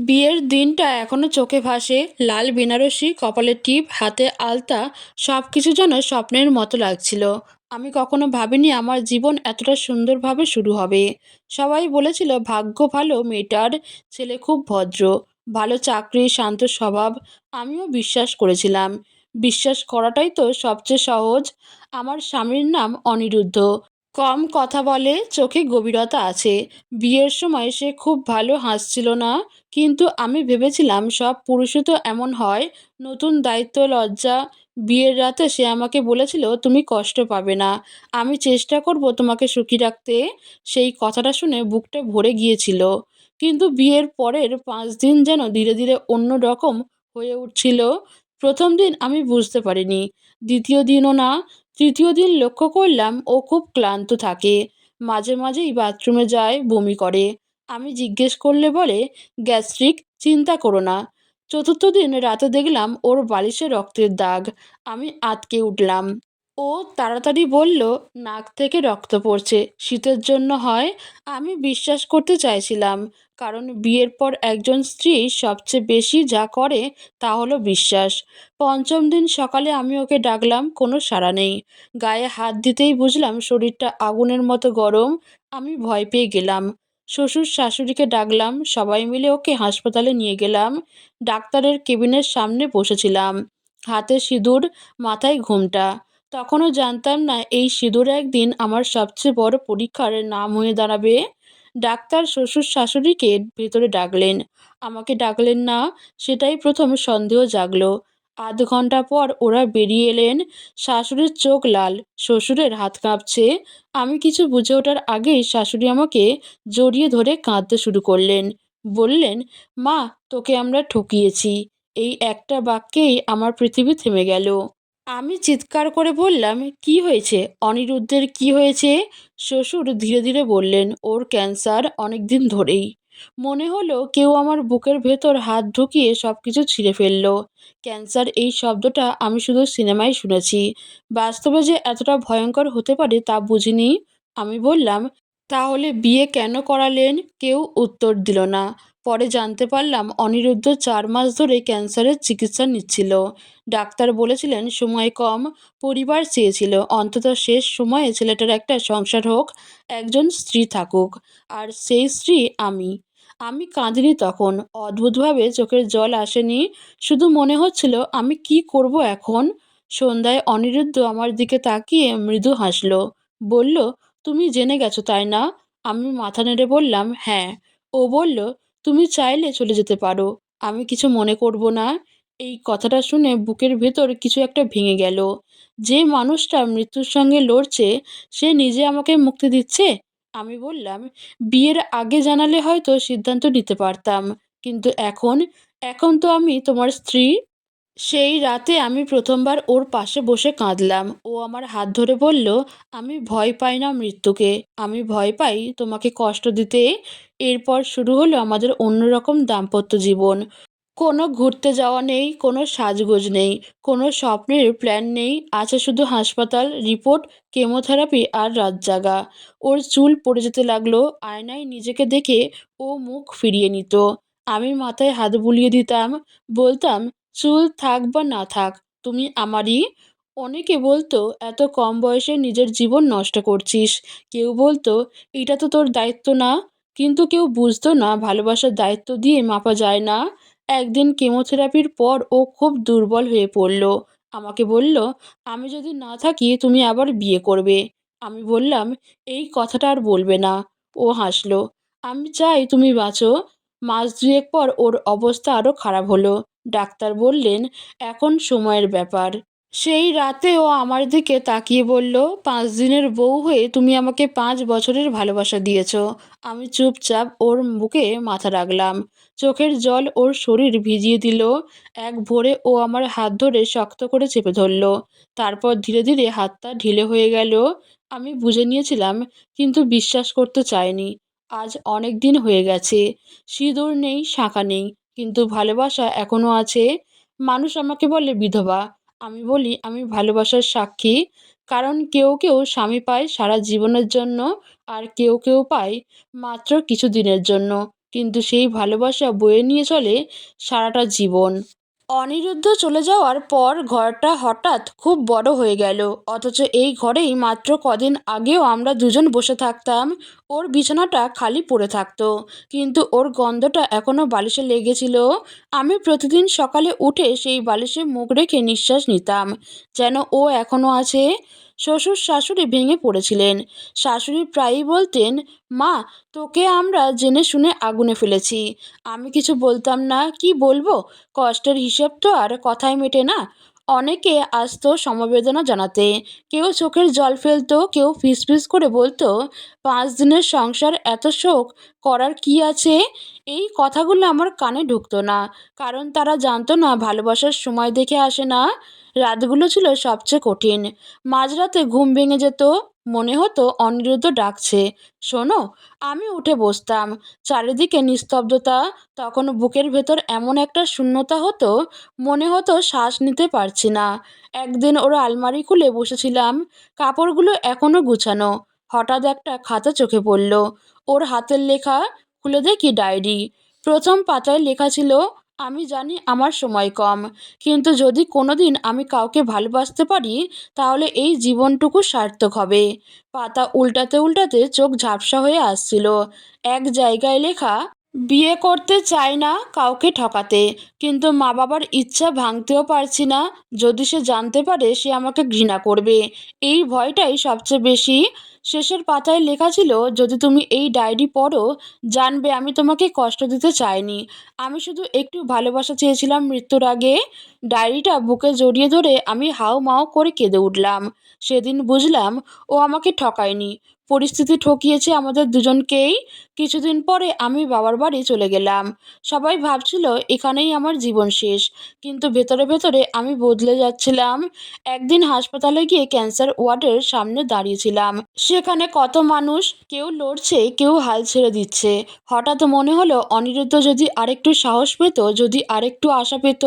বিয়ের দিনটা এখনও চোখে ভাসে, লাল বেনারসি কপালের টিপ, হাতে আলতা সব কিছু যেন স্বপ্নের মতো লাগছিল। আমি কখনো ভাবিনি আমার জীবন এতটা সুন্দরভাবে শুরু হবে। সবাই বলেছিল, ভাগ্য ভালো, মেয়েটার ছেলে খুব ভদ্র, ভালো চাকরি, শান্ত স্বভাব। আমিও বিশ্বাস করেছিলাম। বিশ্বাস করাটাই তো সবচেয়ে সহজ। আমার স্বামীর নাম অনিরুদ্ধ। কম কথা বলে চোখে গভীরতা আছে। বিয়ের সময় সে খুব ভালো হাসছিল না, কিন্তু আমি ভেবেছিলাম সব পুরুষই তো এমন হয়, নতুন দায়িত্ব, লজ্জা। বিয়ের রাতে সে আমাকে বলেছিল, তুমি কষ্ট পাবে না। আমি চেষ্টা করব তোমাকে সুখী রাখতে। সেই কথাটা শুনে বুকটা ভরে গিয়েছিল। কিন্তু বিয়ের পরের পাঁচ দিন যেন ধীরে ধীরে অন্য রকম হয়ে উঠছিল। প্রথম দিন আমি বুঝতে পারিনি, দ্বিতীয় দিনও না। তৃতীয় দিন লক্ষ্য করলাম ও খুব ক্লান্ত থাকে। মাঝে মাঝেই বাথরুমে যায়, বমি করে। আমি জিজ্ঞেস করলে বলে, গ্যাস্ট্রিক, চিন্তা করো না। চতুর্থ দিন রাতে দেখলাম ওর বালিশে রক্তের দাগ। আমি আতকে উঠলাম। ও তাড়াতাড়ি বলল, নাক থেকে রক্ত পড়ছে, শীতের জন্য হয়। আমি বিশ্বাস করতে চাইছিলাম, কারণ বিয়ের পর একজন স্ত্রী সবচেয়ে বেশি যা করে তা হলো বিশ্বাস। পঞ্চম দিন সকালে আমি ওকে ডাকলাম, কোনো সাড়া নেই। গায়ে হাত দিতেই বুঝলাম শরীরটা আগুনের মতো গরম, আমি ভয় পেয়ে গেলাম। শ্বশুর শাশুড়িকে ডাকলাম, সবাই মিলে ওকে হাসপাতালে নিয়ে গেলাম, ডাক্তারের কেবিনের সামনে বসেছিলাম। হাতে সিঁদুর, মাথায় ঘুমটা। তখনও জানতাম না এই সিঁদুর একদিন আমার সবচেয়ে বড় পরীক্ষার নাম হয়ে দাঁড়াবে। ডাক্তার শ্বশুর শাশুড়িকে ভেতরে ডাকলেন। আমাকে ডাকলেন, না, সেটাই প্রথম সন্দেহ জাগলো। আধ ঘণ্টা পর ওরা বেরিয়ে এলেন। শাশুড়ির চোখ লাল, শ্বশুরের হাত কাঁপছে। আমি কিছু বুঝে ওঠার আগেই শাশুড়ি আমাকে জড়িয়ে ধরে কাঁদতে শুরু করলেন। বললেন, মা, তোকে আমরা ঠকিয়েছি। এই একটা বাক্যেই আমার পৃথিবী থেমে গেল। আমি চিৎকার করে বললাম, কি হয়েছে? অনিরুদ্ধের কি হয়েছে? শ্বশুর ধীরে ধীরে বললেন, ওর ক্যান্সার অনেক দিন ধরেই। মনে হলো কেউ আমার বুকের ভেতর হাত ঢুকিয়ে সব কিছু ছিঁড়ে ফেলল। ক্যান্সার এই শব্দটা আমি শুধু সিনেমায় শুনেছি। বাস্তবে যে এতটা ভয়ঙ্কর হতে পারে তা বুঝিনি। আমি বললাম, তাহলে বিয়ে কেন করালেন? কেউ উত্তর দিল না। পরে জানতে পারলাম অনিরুদ্ধ চার মাস ধরে ক্যান্সারের চিকিৎসা নিচ্ছিল। ডাক্তার বলেছিলেন, সময় কম, পরিবার চেয়েছিল। অন্তত শেষ সময়ে ছেলেটার একটা সংসার হোক, একজন স্ত্রী থাকুক। আর সেই স্ত্রী আমি। আমি কাঁদিনি তখন। অদ্ভুতভাবে চোখের জল আসেনি। শুধু মনে হচ্ছিল, আমি কি করব এখন? সন্ধ্যায় অনিরুদ্ধ আমার দিকে তাকিয়ে মৃদু হাসলো। বলল, তুমি জেনে গেছো, তাই না? আমি মাথা নেড়ে বললাম হ্যাঁ। ও বলল তুমি চাইলে চলে যেতে পারো। আমি কিছু মনে করব না। এই কথাটা শুনে বুকের ভেতর কিছু একটা ভেঙে গেল। যে মানুষটা মৃত্যুর সঙ্গে লড়ছে, সে নিজে আমাকে মুক্তি দিচ্ছে? আমি বললাম, বিয়ের আগে জানালে হয়তো সিদ্ধান্ত নিতে পারতাম। কিন্তু এখন এখন তো আমি তোমার স্ত্রী? সেই রাতে আমি প্রথমবার ওর পাশে বসে কাঁদলাম। ও আমার হাত ধরে বলল, আমি ভয় পাই না মৃত্যুকে। আমি ভয় পাই তোমাকে কষ্ট দিতে। এরপর শুরু হলো আমাদের অন্যরকম দাম্পত্য জীবন। কোনো ঘুরতে যাওয়া নেই, কোনো সাজগোজ নেই, কোনো স্বপ্নের প্ল্যান নেই। আছে শুধু হাসপাতাল, রিপোর্ট, কেমোথেরাপি আর রাত জাগা। ওর চুল পড়ে যেতে লাগল, আয়নায় নিজেকে দেখে ও মুখ ফিরিয়ে নিত। আমি মাথায় হাত বুলিয়ে দিতাম, বলতাম চুল থাক বা না থাক, তুমি আমারই। অনেকে বলতো, এত কম বয়সে নিজের জীবন নষ্ট করছিস। কেউ বলতো, এটা তো তোর দায়িত্ব না। কিন্তু কেউ বুঝতো না, ভালোবাসার দায়িত্ব দিয়ে মাপা যায় না। একদিন কেমোথেরাপির পর ও খুব দুর্বল হয়ে পড়ল। আমাকে বলল, আমি যদি না থাকি, তুমি আবার বিয়ে করবে। আমি বললাম, এই কথাটা আর বলবে না। ও হাসলো, আমি চাই তুমি বাঁচো। মাস দুয়েক পর ওর অবস্থা আরও খারাপ হলো। ডাক্তার বললেন, এখন সময়ের ব্যাপার। সেই রাতে ও আমার দিকে তাকিয়ে বলল, পাঁচ দিনের বউ হয়ে তুমি আমাকে পাঁচ বছরের ভালোবাসা দিয়েছ। আমি চুপচাপ ওর বুকে মাথা রাখলাম। চোখের জল ওর শরীর ভিজিয়ে দিল। এক ভোরে ও আমার হাত ধরে শক্ত করে চেপে ধরল। তারপর ধীরে ধীরে হাতটা ঢিলে হয়ে গেল। আমি বুঝে নিয়েছিলাম, কিন্তু বিশ্বাস করতে চাইনি। আজ অনেক দিন হয়ে গেছে। সিঁদুর নেই, শাঁখা নেই। কিন্তু ভালোবাসা এখনও আছে। মানুষ আমাকে বলে, বিধবা। আমি বলি, আমি ভালোবাসার সাক্ষী। কারণ কেউ কেউ স্বামী পায় সারা জীবনের জন্য আর কেউ কেউ পায় মাত্র কিছু দিনের জন্য। কিন্তু সেই ভালোবাসা বয়ে নিয়ে চলে সারাটা জীবন। অনিরুদ্ধ চলে যাওয়ার পর ঘরটা হঠাৎ খুব বড় হয়ে গেল। অথচ এই ঘরেই মাত্র কদিন আগেও আমরা দুজন বসে থাকতাম। ওর বিছানাটা খালি পড়ে থাকতো। কিন্তু ওর গন্ধটা এখনও বালিশে লেগেছিল। আমি প্রতিদিন সকালে উঠে সেই বালিশে মুখ রেখে নিঃশ্বাস নিতাম। যেন ও এখনও আছে। শ্বশুর শাশুড়ি ভেঙে পড়েছিলেন। শাশুড়ি প্রায়ই বলতেন, মা, তোকে আমরা জেনে শুনে আগুনে ফেলেছি। আমি কিছু বলতাম না, কি বলব? কষ্টের হিসেব তো আর কথায় মেটে না। অনেকে আসতো সমবেদনা জানাতে, কেউ চোখের জল ফেলতো, কেউ ফিস ফিস করে বলতো, পাঁচ দিনের সংসার, এত শোক, করার কি আছে? এই কথাগুলো আমার কানে ঢুকতো না, কারণ তারা জানতো না ভালোবাসার সময় দেখে আসে না, রাতগুলো ছিল সবচেয়ে কঠিন। মাঝরাতে ঘুম ভেঙে যেত মনে হতো অনিরুদ্ধ ডাকছে, শোনো, আমি উঠে বসতাম। চারিদিকে নিস্তব্ধতা, তখন বুকের ভেতর এমন একটা শূন্যতা হতো, মনে হতো শ্বাস নিতে পারছি না। একদিন ওর আলমারি খুলে বসেছিলাম, কাপড়গুলো এখনও গুছানো। হঠাৎ একটা খাতা চোখে পড়ল। ওর হাতের লেখা, খুলে দেখি ডায়েরি। প্রথম পাতায় লেখা ছিল আমি জানি আমার সময় কম। কিন্তু যদি কোনোদিন আমি কাউকে ভালোবাসতে পারি, তাহলে এই জীবনটুকু সার্থক হবে। পাতা উল্টাতে উল্টাতে চোখ ঝাপসা হয়ে আসছিল। এক জায়গায় লেখা বিয়ে করতে চাই না কাউকে ঠকাতে, কিন্তু মা বাবার ইচ্ছা ভাঙতেও পারছি না। যদি সে জানতে পারে, সে আমাকে ঘৃণা করবে। এই ভয়টাই সবচেয়ে বেশি। শেষের পাতায় লেখা ছিল, যদি তুমি এই ডায়েরি পড়ো, জানবে আমি তোমাকে কষ্ট দিতে চাইনি। আমি শুধু একটু ভালোবাসা চেয়েছিলাম মৃত্যুর আগে। ডায়েরিটা বুকে জড়িয়ে ধরে আমি হাউ মাউ করে কেঁদে উঠলাম। সেদিন বুঝলাম, ও আমাকে ঠকায়নি। পরিস্থিতি ঠকিয়েছে আমাদের দুজনকেই। কিছুদিন পরে আমি বাবার বাড়ি চলে গেলাম। সবাই ভাবছিল, এখানেই আমার জীবন শেষ। কিন্তু ভেতরে ভেতরে আমি বদলে যাচ্ছিলাম। একদিন হাসপাতালে গিয়ে ক্যান্সার ওয়ার্ডের সামনে দাঁড়িয়েছিলাম। সেখানে কত মানুষ, কেউ লড়ছে, কেউ হাল ছেড়ে দিচ্ছে। হঠাৎ মনে হলো, অনিরুদ্ধ যদি আরেকটু সাহস পেত, যদি আরেকটু আশা পেত,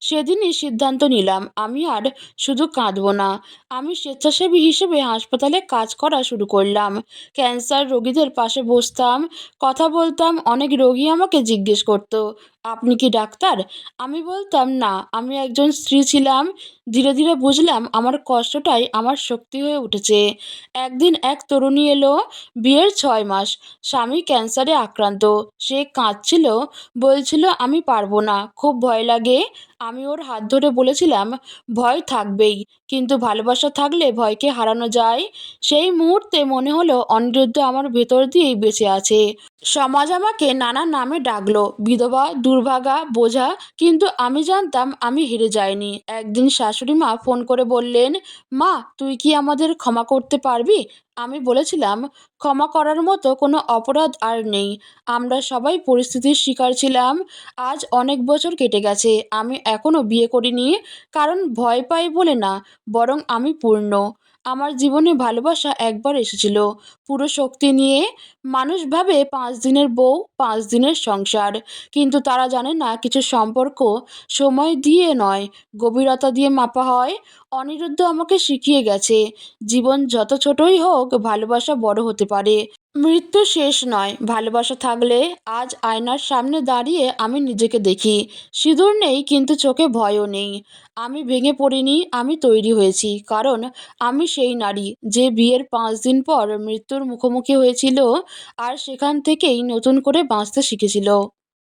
সেদিনই সিদ্ধান্ত নিলাম। আমি আর শুধু কাঁদবো না। আমি স্বেচ্ছাসেবী হিসেবে হাসপাতালে কাজ করা শুরু করলাম ক্যান্সার রোগীদের পাশে বসতাম কথা বলতাম অনেক রোগী আমাকে জিজ্ঞেস করতো। আপনি কি ডাক্তার? আমি বলতাম, না, আমি একজন স্ত্রী ছিলাম। ধীরে ধীরে বুঝলাম আমার কষ্টটাই আমার শক্তি হয়ে উঠেছে। একদিন এক তরুণী এলো, বিয়ের ছয় মাস। স্বামী ক্যান্সারে আক্রান্ত। সে কাঁদছিল, বলছিল, আমি পারব না, খুব ভয় লাগে। আমি ওর হাত ধরে বলেছিলাম, ভয় থাকবেই, কিন্তু ভালোবাসা থাকলে ভয়কে হারানো যায়। সেই মুহূর্তে মনে হলো, অনিরুদ্ধ আমার ভেতর দিয়েই বেঁচে আছে। সমাজ আমাকে নানা নামে ডাকলো, বিধবা দুর্ভাগা, বোঝা। কিন্তু আমি জানতাম আমি হেরে যাইনি। একদিন শাশুড়ি মা ফোন করে বললেন, মা, তুই কি আমাদের ক্ষমা করতে পারবি? আমি বলেছিলাম, ক্ষমা করার মতো কোনো অপরাধ আর নেই। আমরা সবাই পরিস্থিতির শিকার ছিলাম। আজ অনেক বছর কেটে গেছে। আমি এখনও বিয়ে করিনি। কারণ ভয় পাই বলে না, বরং আমি পূর্ণ। আমার জীবনে ভালোবাসা একবার এসেছিল। পুরো শক্তি নিয়ে মানুষ ভাবে পাঁচ দিনের বউ, পাঁচ দিনের সংসার। কিন্তু তারা জানে না কিছু সম্পর্ক সময় দিয়ে নয়, গভীরতা দিয়ে মাপা হয়, অনিরুদ্ধ আমাকে শিখিয়ে গেছে, জীবন যত ছোটই হোক ভালোবাসা বড় হতে পারে। মৃত্যু শেষ নয়। ভালোবাসা থাকলে আজ আয়নার সামনে দাঁড়িয়ে আমি নিজেকে দেখি। সিঁদুর নেই, কিন্তু চোখে ভয়ও নেই। আমি ভেঙে পড়িনি, আমি তৈরি হয়েছি, কারণ আমি সেই নারী যে বিয়ের পাঁচ দিন পর মৃত্যুর মুখোমুখি হয়েছিল আর সেখান থেকেই নতুন করে বাঁচতে শিখেছিল।